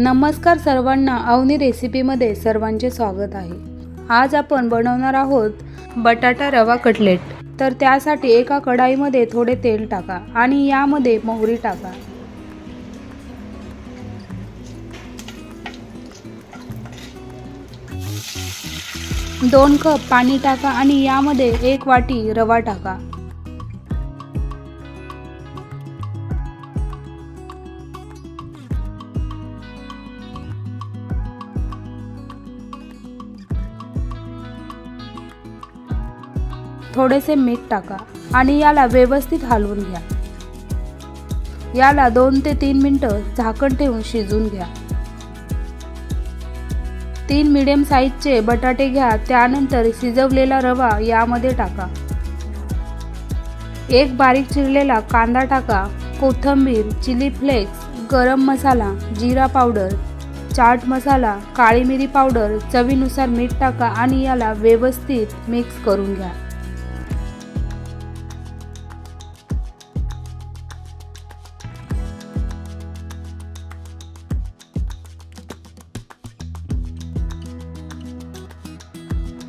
नमस्कार सर्वांना अवनी रेसिपीमध्ये सर्वांचे स्वागत आहे. आज आपण बनवणार आहोत बटाटा रवा कटलेट. तर त्यासाठी एका कढाईमध्ये थोडे तेल टाका आणि यामध्ये मोहरी टाका. दोन कप पाणी टाका आणि यामध्ये एक वाटी रवा टाका. थोडेसे मीठ टाका आणि याला व्यवस्थित हलवून घ्या. याला दोन ते तीन मिनटं झाकण ठेवून शिजून घ्या. तीन मिडियम साईजचे बटाटे घ्या त्यानंतर शिजवलेला रवा यामध्ये टाका. एक बारीक चिरलेला कांदा टाका कोथिंबीर चिली फ्लेक्स गरम मसाला जिरा पावडर चाट मसाला काळी मिरी पावडर चवीनुसार मीठ टाका आणि याला व्यवस्थित मिक्स करून घ्या.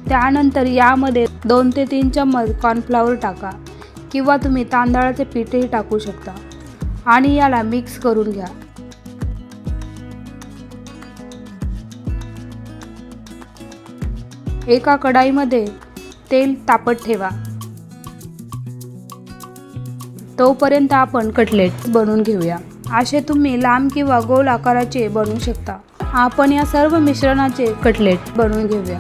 त्यानंतर यामध्ये दोन ते तीन चम्मच कॉर्नफ्लॉवर टाका किंवा तुम्ही तांदळाचे पीठही टाकू शकता. आणि याला मिक्स करून घ्या. एका कढाईमध्ये तेल तापत ठेवा. तोपर्यंत आपण कटलेट बनवून घेऊया. असे तुम्ही लांब किंवा गोल आकाराचे बनवू शकता. आपण या सर्व मिश्रणाचे कटलेट बनवून घेऊया.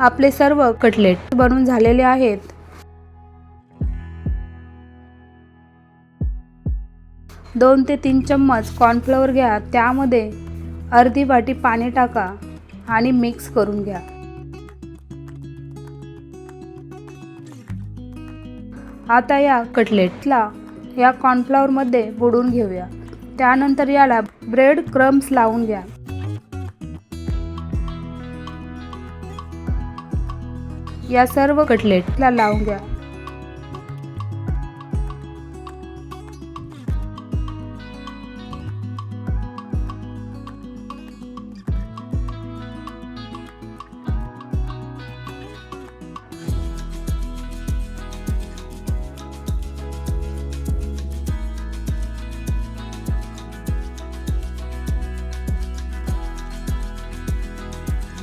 आपले सर्व कटलेट बनून झालेले आहेत. दोन ते तीन चम्मच कॉर्नफ्लॉवर घ्या. त्यामध्ये अर्धी वाटी पाणी टाका आणि मिक्स करून घ्या. आता या कटलेटला या कॉर्नफ्लॉवरमध्ये बुडून घेऊया. त्यानंतर याला ब्रेड क्रम्स लावून घ्या. या सर्व कटलेटला लावून घ्या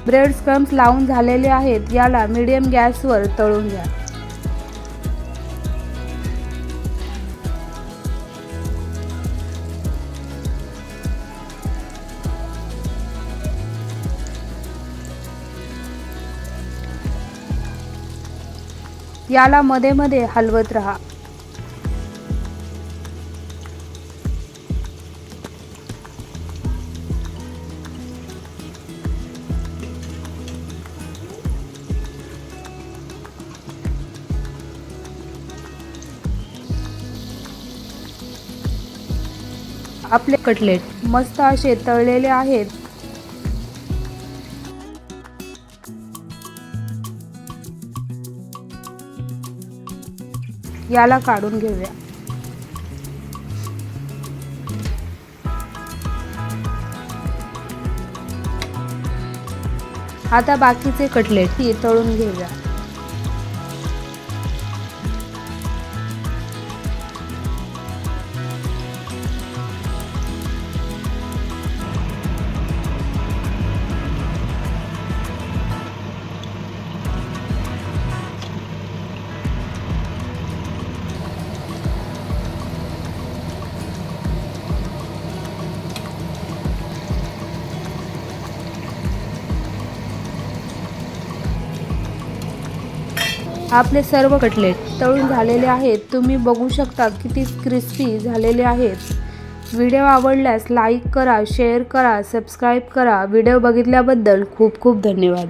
ब्रेड स्क्रम्स लावून झालेले आहेत याला मीडियम गॅसवर तळून घ्या. याला मध्ये मध्ये हलवत राहा. आपले कटलेट मस्त असे तळलेले आहेत. याला काढून घेऊया. आता बाकीचे कटलेट ही तळून घेऊया. आपले सर्व कटलेट तळून झालेले आहेत. तुम्ही बघू शकता किती क्रिस्पी झालेले आहेत. व्हिडिओ आवडल्यास लाईक करा शेअर करा सबस्क्राईब करा. व्हिडिओ बघितल्याबद्दल खूप खूप धन्यवाद.